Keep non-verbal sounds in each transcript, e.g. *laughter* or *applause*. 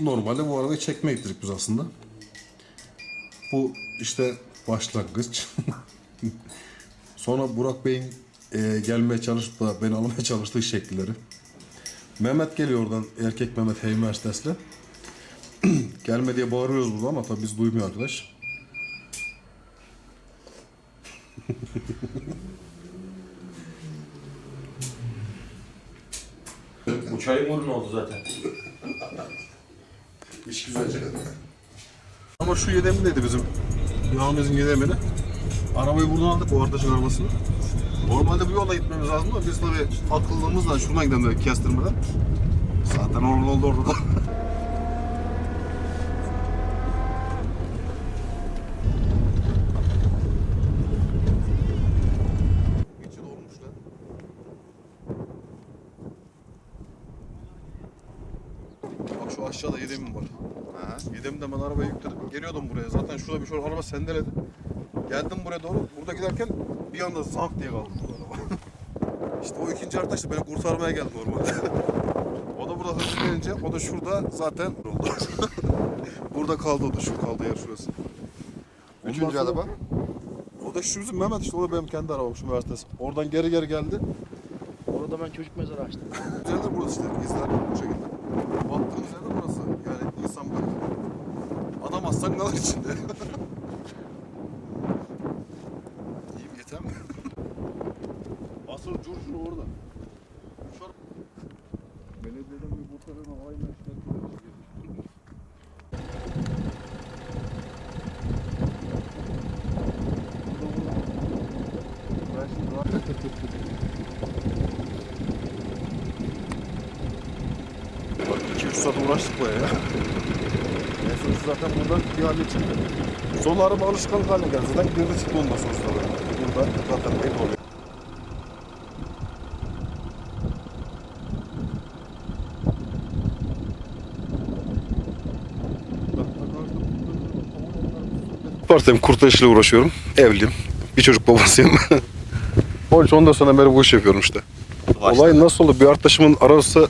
Normalde bu arabayı çekmeye gittik biz aslında. Bu işte başlangıç. *laughs* Sonra Burak Bey'in e, gelmeye çalışıp da beni almaya çalıştığı şekilleri. Mehmet geliyor oradan erkek Mehmet Hey Mercedes'le. *clears throat* Gelme diye bağırıyoruz burada ama tabii biz duymuyor arkadaş. Bu çayın ürün oldu zaten. *laughs* İş güzelce. Ama şu yedemindeydi bizim. Yağımızın yedemini. Arabayı buradan aldık o arkadaşın arabasını. Normalde bu yolla gitmemiz lazım ama biz tabii akıllılığımızla şuradan gidelim böyle kestirmeden. Zaten orada oldu orada da. Bak şu aşağıda yedemim var. Ha, yedemde ben arabayı yükledim. Geliyordum buraya. Zaten şurada bir şey araba sendeledi. Geldim buraya doğru. Burada giderken bir anda zank diye kaldı bu araba. *laughs* işte o ikinci arkadaş da beni kurtarmaya geldi normalde. *laughs* o da burada hızlı gelince o da şurada zaten oldu. *laughs* burada kaldı o da şu kaldı yer şurası. Üçüncü Ondan sonra- araba. O da şu bizim Mehmet işte o da benim kendi arabam şu Mercedes. Oradan geri geri geldi. Orada ben çocuk mezarı açtım. Üzerinde burası işte izler bu şekilde. Baktığın üzerinde burası. Yani insan bak. Adam aslan kalır içinde. *laughs* İyiyim yeter mi? *laughs* Asıl curcunu orada. An... Belediyeden bir kurtarın aynen işte. Ben şimdi rahat Bak 2-3 saat uğraştık buraya ya. En sonuçta zaten buradan bir hale çıktı. Sol araba alışkanlık haline geldi. Zaten girdi çıktı ondan sonuçta. Burada zaten belli oluyor. Partiyim kurtarışla uğraşıyorum. Evliyim. Bir çocuk babasıyım. *laughs* 13-14 sene beri bu iş yapıyorum işte. Olay nasıl oldu? Bir arkadaşımın arabası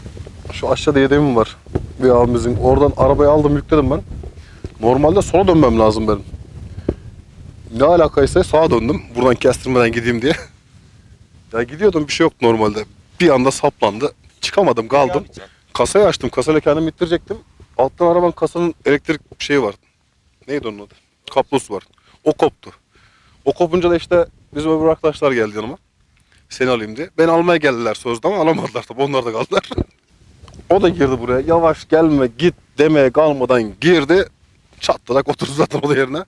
şu aşağıda yedemim var. Bir abimizin. Oradan arabayı aldım yükledim ben. Normalde sola dönmem lazım benim. Ne alakaysa sağa döndüm. Buradan kestirmeden gideyim diye. *laughs* Ya gidiyordum bir şey yok normalde. Bir anda saplandı. Çıkamadım kaldım. Kasayı açtım. Kasayla kendimi ittirecektim. Alttan arabanın kasanın elektrik şeyi var. Neydi onun adı? Kablosu var. O koptu. O kopunca da işte bizim öbür arkadaşlar geldi yanıma. Seni alayım diye. Beni almaya geldiler sözde ama alamadılar tabii. Onlar da kaldılar. *laughs* o da girdi buraya. Yavaş gelme git demeye kalmadan girdi. Çatlarak oturdu zaten o da yerine.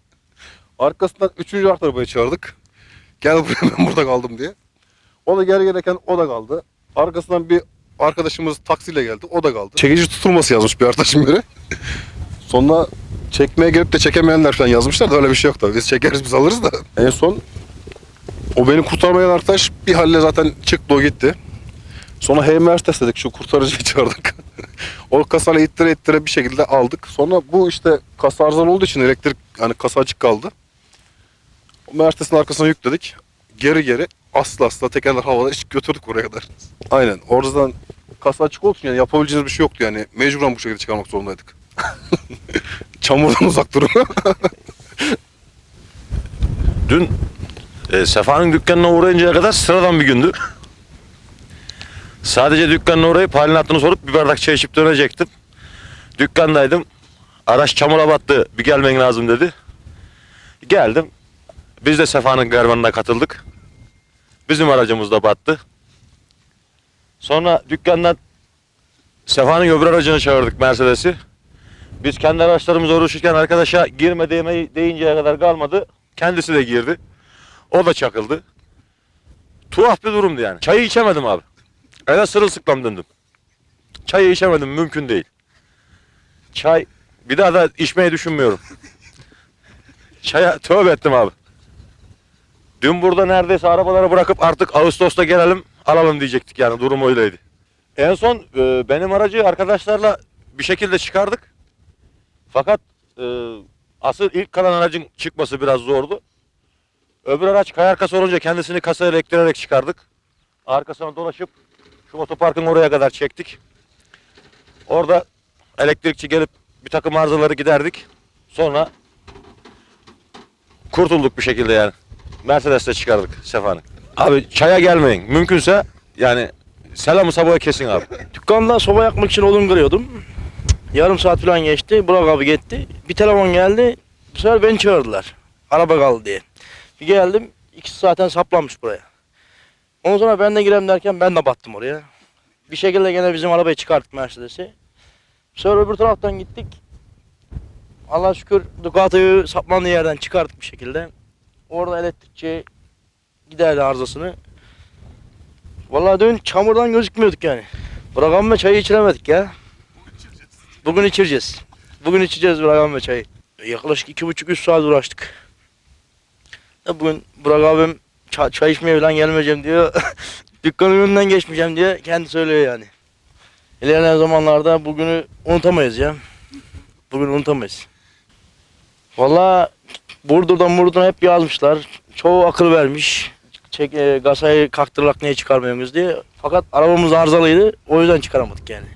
Arkasından üçüncü arabayı çağırdık. Gel buraya ben burada kaldım diye. O da geri gelirken o da kaldı. Arkasından bir arkadaşımız taksiyle geldi. O da kaldı. Çekici tutulması yazmış bir arkadaşım biri. Sonra çekmeye gelip de çekemeyenler falan yazmışlar da öyle bir şey yok tabii. Biz çekeriz biz alırız da. En son o beni kurtarmayan arkadaş bir halle zaten çıktı o gitti. Sonra hey Mercedes dedik şu kurtarıcıyı *laughs* çağırdık. o kasayla ittire ittire bir şekilde aldık. Sonra bu işte kasa arızalı olduğu için elektrik yani kasa açık kaldı. O Mercedes'in arkasına yükledik. Geri geri asla asla tekerler havada hiç götürdük oraya kadar. Aynen oradan kasa açık için yani yapabileceğiniz bir şey yoktu yani. Mecburen bu şekilde çıkarmak zorundaydık. *laughs* Çamurdan uzak durun. Dün e, Sefa'nın dükkanına uğrayıncaya kadar sıradan bir gündü. Sadece dükkanına uğrayıp halini hattını sorup bir bardak çay içip dönecektim. Dükkandaydım. Araç çamura battı. Bir gelmen lazım dedi. Geldim. Biz de Sefa'nın kervanına katıldık. Bizim aracımız da battı. Sonra dükkandan Sefa'nın öbür aracını çağırdık Mercedes'i. Biz kendi araçlarımızla uğraşırken arkadaşa girme deyinceye kadar kalmadı. Kendisi de girdi. O da çakıldı. Tuhaf bir durumdu yani. Çayı içemedim abi. Eve sırılsıklam döndüm. Çayı içemedim mümkün değil. Çay bir daha da içmeyi düşünmüyorum. Çaya tövbe ettim abi. Dün burada neredeyse arabaları bırakıp artık Ağustos'ta gelelim alalım diyecektik yani durum öyleydi. En son e, benim aracı arkadaşlarla bir şekilde çıkardık. Fakat e, asıl ilk kalan aracın çıkması biraz zordu. Öbür araç kaya arkası olunca kendisini kasaya elektirerek çıkardık. Arkasına dolaşıp şu otoparkın oraya kadar çektik. Orada elektrikçi gelip bir takım arızaları giderdik. Sonra kurtulduk bir şekilde yani. Mercedes'te çıkardık Sefa'nı. Abi çaya gelmeyin. Mümkünse yani selamı sabahı kesin abi. Dükkanda soba yakmak için odun kırıyordum. Yarım saat falan geçti. Burak abi gitti. Bir telefon geldi. Bu sefer beni çağırdılar. Araba kaldı diye. Bir geldim. İkisi zaten saplanmış buraya. Ondan sonra ben de gireyim derken ben de battım oraya. Bir şekilde gene bizim arabayı çıkarttık Mercedes'i. Sonra öbür taraftan gittik. Allah şükür Ducati'yi saplandığı yerden çıkarttık bir şekilde. Orada elektrikçi giderdi arızasını. Vallahi dün çamurdan gözükmüyorduk yani. Burak ve çayı içiremedik ya. Bugün içireceğiz. Bugün içeceğiz Burak ve çayı. Yaklaşık iki buçuk üç saat uğraştık. Bugün Burak abim çay, çay içmeye falan gelmeyeceğim diyor. *laughs* Dükkanın önünden geçmeyeceğim diye kendi söylüyor yani. İlerleyen zamanlarda bugünü unutamayız ya. Bugün unutamayız. Vallahi Burdur'dan Burdur'dan hep yazmışlar. Çoğu akıl vermiş. Çek, e, gasayı kaktırlak niye çıkarmıyorsunuz diye. Fakat arabamız arızalıydı. O yüzden çıkaramadık yani.